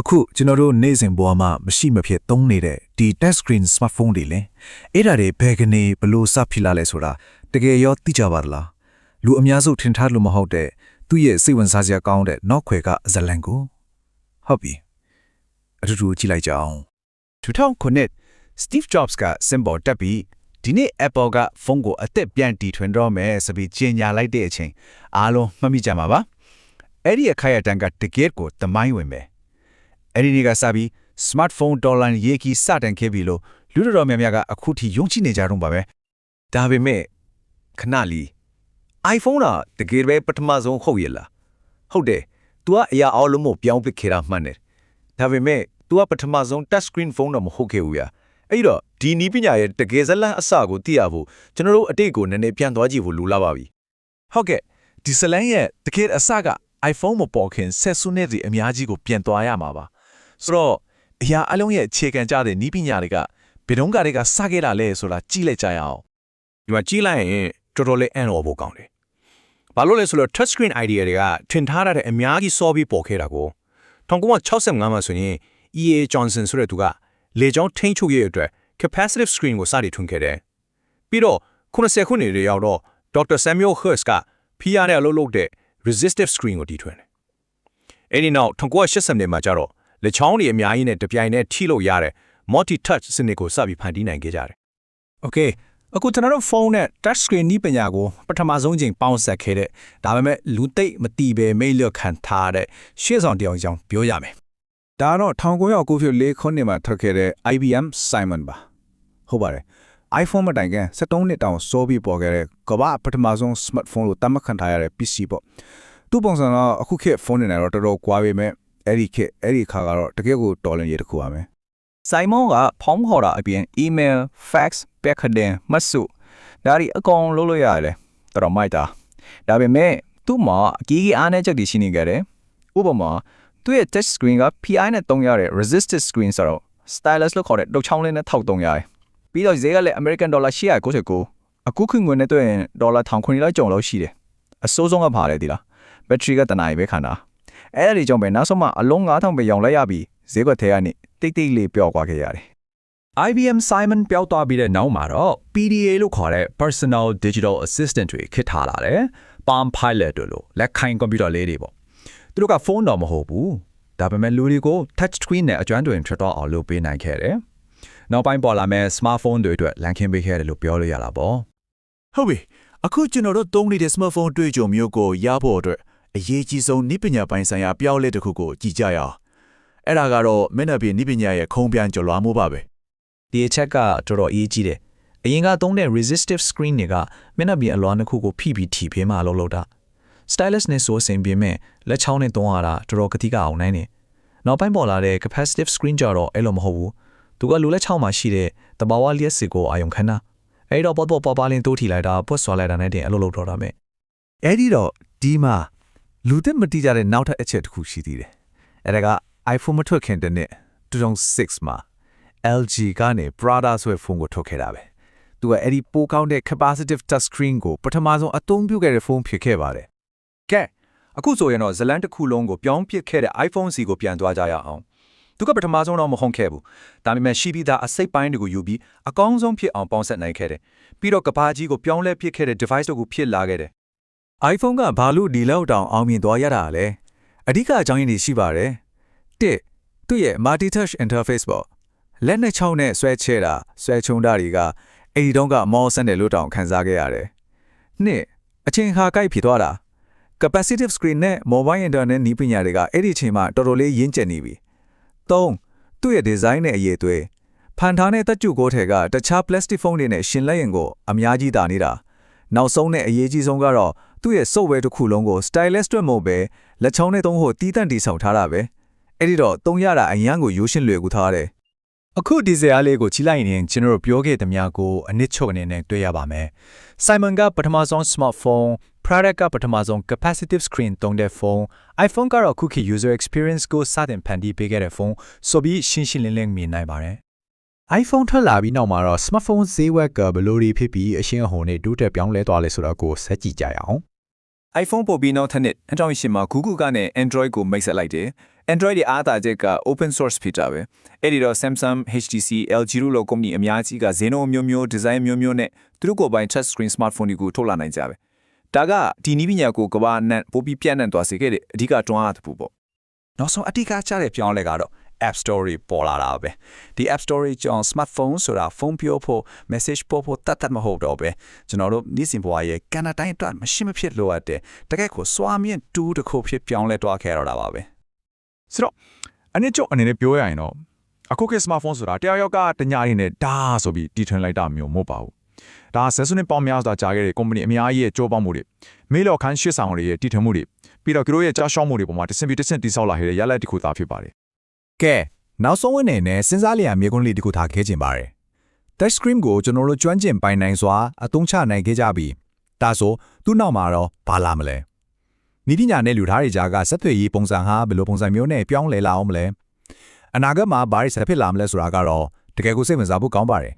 အခုကျွန်တော်တို့နေ့စဉ်ဘဝမှာမရှိမဖြစ်သုံးနေတဲ့ဒီ touch screen smartphone တွေလဲအဲ့ဒါတွေဘယ်ကနေဘလို့စဖြစ်လာလဲဆိုတာတကယ်ရောသိကြပါသလားလူအများစုထင်ထားလို့မဟုတ်တဲ့သူ့ရဲ့စိတ်ဝင်စားစရာကောင်းတဲ့နောက်ခွေကဇလန်ကိုဟုတ်ပြီအတူတူကြည့်လိုက်ကြအောင်2000ခုနှစ် Steve Jobs က symbol တက်ပြီးဒီနေ့ Apple ကဖုန်းကိုအသက်ပြန်တီထွင်တော့မယ်ဆိုပြီးကြေညာလိုက်တဲ့အချိန်အားလုံးမှတ်မိကြမှာပါအဲ့ဒီအခါရတန်ကတကယ်ကိုသမိုင်းဝင်ပဲ အဲ့ဒီနေ့ကစပြီး smartphone ဒေါ်လာရေးကီစတင်ခဲ့ပြီလို့လူတော်များများကအခုထိယုံကြည်နေကြတော့ပါပဲဒါပေမဲ့ခဏလီ iPhone ကတကယ်ပဲပထမဆုံးဟုတ်ရဲ့လားဟုတ်တယ် तू ကအရာအောင်လုံးမပြောင်းပစ်ခဲ့တာမှန်တယ်ဒါပေမဲ့ तू ကပထမဆုံး touch screen phone တော့မဟုတ်ခဲ့ဘူးဗျာအဲ့တော့ဒီနီးပညာရဲ့တကယ်ဇလန်းအစကိုသိရဖို့ကျွန်တော်တို့အတိတ်ကိုနည်းနည်းပြန်သွားကြည့်ဖို့လိုလာပါပြီဟုတ်ကဲ့ဒီဇလန်ရဲ့တကယ်အစက iPhone မပေါ်ခင်ဆက်စုနဲ့ဒီအများကြီးကိုပြန်သွားရမှာပါ ဆိုတော့အရာအလုံးရဲ့အခြေခံကြတဲ့ဤပညာတွေကဘယ်တော့ကတည်းကစခဲ့တာလဲဆိုတာကြည့်လိုက်ကြရအောင်ဒီမှာကြည့်လိုက်ရင်တော်တော်လေးအံ့ဩဖို့ကောင်းတယ်ဘာလို့လဲဆိုတော့ touch screen idea တွေကထင်ထားတဲ့အများကြီးစောပြီးပေါ်ခဲ့တာကို1965မှာဆိုရင် EA Johnson ဆိုတဲ့သူကလေကြောင်းထိန်းချုပ်ရေးအတွက် capacitive screen ကိုစတင်ထွင်ခဲ့တယ်ပြီးတော့90ခုနှစ်တွေရောက်တော့ Dr. Samuel Hersh က PR နဲ့အလုပ်လုပ်တဲ့ resistive screen ကိုတည်ထွင်တယ်။အဲဒီနောက်1980နှစ်မှာကျတော့ လက်ချောင်းတွေအများကြီးနဲ့တပြိုင်တည်းထိလို့ရတဲ့ multi touch စနစ်ကိုစပြီးဖန်တီးနိုင်ခဲ့ကြတယ် Okay အခုကျွန်တော်တို့ဖုန်းနဲ့ touch screen နီးပညာကိုပထမဆုံးချိန်ပေါင်းဆက်ခဲ့တဲ့ဒါပေမဲ့လူသိပ်မတီးပဲမိတ်လျော့ခံထားတဲ့ရှေ့ဆောင်တယောက်ကြောင့်ပြောရမယ်ဒါတော့1994ခုနှစ်မှာထွက်ခဲ့တဲ့ IBM Simon ပါဟုတ်ပါတယ် iPhone မတိုင်ခင်73နှစ်တောင်စောပြီးပေါ်ခဲ့တဲ့ကမ္ဘာပထမဆုံး smartphone လို့တတ်မှတ်ခံထားရတဲ့ PC ပေါ့သူ့ပုံစံတော့အခုခေတ်ဖုန်းတွေနဲ့တော့တော်တော်ကွာပေမဲ့ အဲ့ဒီခေတ်အဲ့ဒီခါကတော့တကယ်ကိုတော်လန်ရေးတစ်ခုပါမယ်ဆိုင်မွန်ကဖုန်းခေါ်တာအပြင် email fax ပက်ခဒင်မတ်စုဒါတွေအကောင်လုပ်လို့ရတယ်တော်တော်မိုက်တာဒါပေမဲ့သူ့မှာအကြီးကြီးအားနည်းချက်တွေရှိနေကြတယ်ဥပမာသူ့ရဲ့ touch screen က PI နဲ့တုံးရတဲ့ resistive screen ဆိုတော့ stylus လို့ခေါ်တဲ့ဒုတ်ချောင်းလေးနဲ့ထောက်တုံးရတယ်ပြီးတော့ဈေးကလည်း American dollar 899အခုခွင့်ငွေနဲ့တွက်ရင်ဒေါ်လာ1900လောက်ကျုံလို့ရှိတယ်အစိုးဆုံးကပါတယ်ဒီလားဘက်ထရီကတနာရီပဲခံတာ အဲ့ဒါတွေကြောင့်ပဲနောက်ဆုံးမှအလုံး9000ပဲရောင်းလိုက်ရပြီးဈေးကွက်ထဲကနေတိတ်တိတ်လေးပျောက်သွားခဲ့ရတယ် IBM Simon ပျောက်သွားပြီးတဲ့နောက်မှာတော့ PDA လို့ခေါ်တဲ့ Personal Digital Assistant တွေခေတ်ထားလာတယ်။ Palm Pilot တို့လိုလက်ခိုင်ကွန်ပျူတာလေးတွေပေါ့။သူတို့ကဖုန်းတော့မဟုတ်ဘူး။ဒါပေမဲ့လူတွေကို touch screen နဲ့အကျွမ်းတွင်ထွက်တော့အောင်လုပ်ပေးနိုင်ခဲ့တယ်။နောက်ပိုင်းပေါ်လာမဲ့ smartphone တွေအတွက်လမ်းခင်းပေးခဲ့တယ်လို့ပြောလို့ရတာပေါ့။ဟုတ်ပြီအခုကျွန်တော်တို့သုံးနေတဲ့ smartphone တွေ့ကြုံမျိုးကိုရဖို့အတွက် အရေးကြီးဆုံးနိပညာပိုင်းဆိုင်ရာပြောင်းလဲတစ်ခုကိုကြည့်ကြရအောင်အဲ့ဒါကတော့မျက်နှာပြင်နိပညာရဲ့ခုံပြန်ကျော်လွှားမှုပါပဲဒီအချက်ကတော်တော်အရေးကြီးတယ်။အရင်ကသုံးတဲ့ resistive screen တွေကမျက်နှာပြင်အလွှာနှစ်ခုကိုဖိပြီးထိပေးမှအလုပ်လုပ်တာ stylus နဲ့ဆိုအစဉ်ပြင်မဲ့လက်ချောင်းနဲ့သုံးရတာတော်တော်ကတိကအောင်နိုင်တယ်။နောက်ပိုင်းပေါ်လာတဲ့ capacitive screen ကြတော့အဲ့လိုမဟုတ်ဘူး။သူကလူလက်ချောင်းမှာရှိတဲ့တဘာဝလျက်စစ်ကိုအာယုံခံတာ။အဲ့တော့ပေါ်ပေါ်ပေါ်ပါလင်းတိုးထီလိုက်တာပွတ်ဆွာလိုက်တာနဲ့တင်အလုပ်လုပ်တော့တာမဲ့အဲ့ဒီတော့ဒီမှာ လူသစ်မတိကြတဲ့နောက်ထပ်အချက်တစ်ခုရှိသေးတယ်အဲ့ဒါက iPhone မထွက်ခင်တဲ့နှစ်2006မှာ LG ကနေ Prada ဆိုတဲ့ဖုန်းကိုထုတ်ခဲ့တာပဲသူကအဲ့ဒီပိုကောင်းတဲ့ capacitive touch screen ကိုပထမဆုံးအသုံးပြုခဲ့တဲ့ဖုန်းဖြစ်ခဲ့ပါတယ်ကဲအခုဆိုရင်တော့ဇလန်တစ်ခုလုံးကိုပြောင်းပစ်ခဲ့တဲ့ iPhone စီကိုပြန်သွားကြရအောင်သူကပထမဆုံးတော့မဟုတ်ခဲ့ဘူးဒါပေမဲ့ရှိပြီးသားအစိတ်ပိုင်းတွေကိုယူပြီးအကောင်းဆုံးဖြစ်အောင်ပေါင်းဆက်နိုင်ခဲ့တယ်ပြီးတော့ကဘာကြီးကိုပြောင်းလဲပစ်ခဲ့တဲ့ device တို့ကိုဖြစ်လာခဲ့တယ် iPhone ကဘာလို့ဒီလောက်တောင်အောင်မြင်သွားရတာလဲအဓိကအကြောင်းရင်းတွေရှိပါတယ်တစ်သူ့ရဲ့ multi touch interface ပေါ့လက်နဲ့ချောင်းနဲ့ဆွဲချဲတာဆွဲချုံတာတွေကအဲ့ဒီတုန်းကမောဆန်တယ်လို့တောင်ခံစားခဲ့ရတယ်နှစ်အချိန်ခါကိုက်ဖြစ်သွားတာ capacitive screen နဲ့ mobile internet နည်းပညာတွေကအဲ့ဒီအချိန်မှာတော်တော်လေးရင့်ကျက်နေပြီသုံးသူ့ရဲ့ design နဲ့အရေးအသွေးဖန်ထားတဲ့တက်ကျုကိုထဲကတခြား plastic phone တွေနဲ့ရှင်လက်ရင်ကိုအများကြီးတာနေတာနောက်ဆုံးနဲ့အရေးကြီးဆုံးကတော့ သူ့ရဲ့ software တစ်ခုလုံးကို stylus အတွက်မဟုတ်ပဲလက်ချောင်းနဲ့သုံးဖို့တီးတန့်တီးဆောင်ထားတာပဲအဲ့ဒီတော့သုံးရတာအရန်ကိုရိုးရှင်းလွယ်ကူထားတယ်အခုဒီဇယ်အားလေးကိုကြီးလိုက်ရင်ကျွန်တော်တို့ပြောခဲ့သမျှကိုအနစ်ချုပ်အနေနဲ့တွေ့ရပါမယ်။ Simon ကပထမဆုံး smartphone, product ကပထမဆုံး capacitive screen သုံးတဲ့ဖုန်း iPhone ကတော့ခုခေတ် user experience ကိုစတင်ဖန်တီးပေးခဲ့တဲ့ဖုန်းဆိုပြီးရှင်းရှင်းလင်းလင်းမြင်နိုင်ပါတယ်။ iPhone ထွက်လာပြီးနောက်မှာတော့ smartphone ဈေးဝက်ကဘယ်လိုတွေဖြစ်ပြီးအရှင်းအဟုန်နဲ့တိုးတက်ပြောင်းလဲသွားလဲဆိုတော့ကိုဆက်ကြည့်ကြရအောင် iPhone ပို့ပြီးနောက်ထပ်နှစ်2008မှာ Google ကနဲ့ Android ကိုမိတ်ဆက်လိုက်တယ် Android ရဲ့အားသာချက်က open source ဖြစ်တာပဲအဲ့ဒီတော့ Samsung, HTC, LG တို့လိုကုမ္ပဏီအများကြီးကဈေးနှုန်းမျိုးမျိုး design မျိုးမျိုးနဲ့သူတို့ကိုယ်ပိုင် touch screen smartphone တွေကိုထုတ်လာနိုင်ကြပဲဒါကဒီနည်းပညာကိုကမ္ဘာနဲ့ပိုပြီးပြန့်နှံ့သွားစေခဲ့တဲ့အဓိကတွန်းအားတစ်ခုပေါ့နောက်ဆုံးအတိအကကျတဲ့ပြောင်းလဲကတော့ App Store တွေပေါ်လာတာပဲဒီ App Store တွေကြောင့် smartphone ဆိုတာဖုန်းပြောဖို့ message ပို့ဖို့တတ်တတ်မဟုတ်တော့ပဲကျွန်တော်တို့နေ့စဉ်ဘဝရဲ့ကန်နာတိုင်းအတွက်မရှိမဖြစ်လိုအပ်တဲ့တကယ့်ကိုစွာမြင့်တူးတစ်ခုဖြစ်ပြောင်းလဲသွားခဲ့တော့တာပါပဲဆိုတော့အနစ်ချုပ်အနေနဲ့ပြောရရင်တော့အခုခေတ် smartphone ဆိုတာတယောက်ယောက်ကတညာရင်းနဲ့ဒါဆိုပြီးတီထွင်လိုက်တာမျိုးမဟုတ်ပါဘူးဒါဆက်စုနှစ်ပေါင်းများစွာကြာခဲ့တဲ့ company အများကြီးရဲ့ကြိုးပမ်းမှုတွေမေးလော်ခန်းရှစ်ဆောင်တွေရဲ့တီထွင်မှုတွေပြီးတော့သူတို့ရဲ့ကြားရှောက်မှုတွေပေါ်မှာတစ်ဆင့်ပြီးတစ်ဆင့်တိဆောက်လာခဲ့တဲ့ရလဒ်တစ်ခုသာဖြစ်ပါတယ် ကဲနောက်ဆုံးအနေနဲ့စဉ်းစားလျက်မြေကွန်းလေးတစ်ခုထားခဲ့ခြင်းပါတယ် touch screen ကိုကျွန်တော်တို့ကျွမ်းကျင်ပိုင်နိုင်စွာအသုံးချနိုင်ခဲ့ကြပြီဒါဆိုသူ့နောက်မှာတော့ဘာလာမလဲနီးပညာနဲ့လူသားတွေကြားကဆက်သွယ်ရေးပုံစံဟာဘယ်လိုပုံစံမျိုးနဲ့ပြောင်းလဲလာအောင်မလဲအနာဂတ်မှာဘာတွေဆက်ဖြစ်လာမလဲဆိုတာကတော့တကယ်ကိုစိတ်ဝင်စားဖို့ကောင်းပါတယ်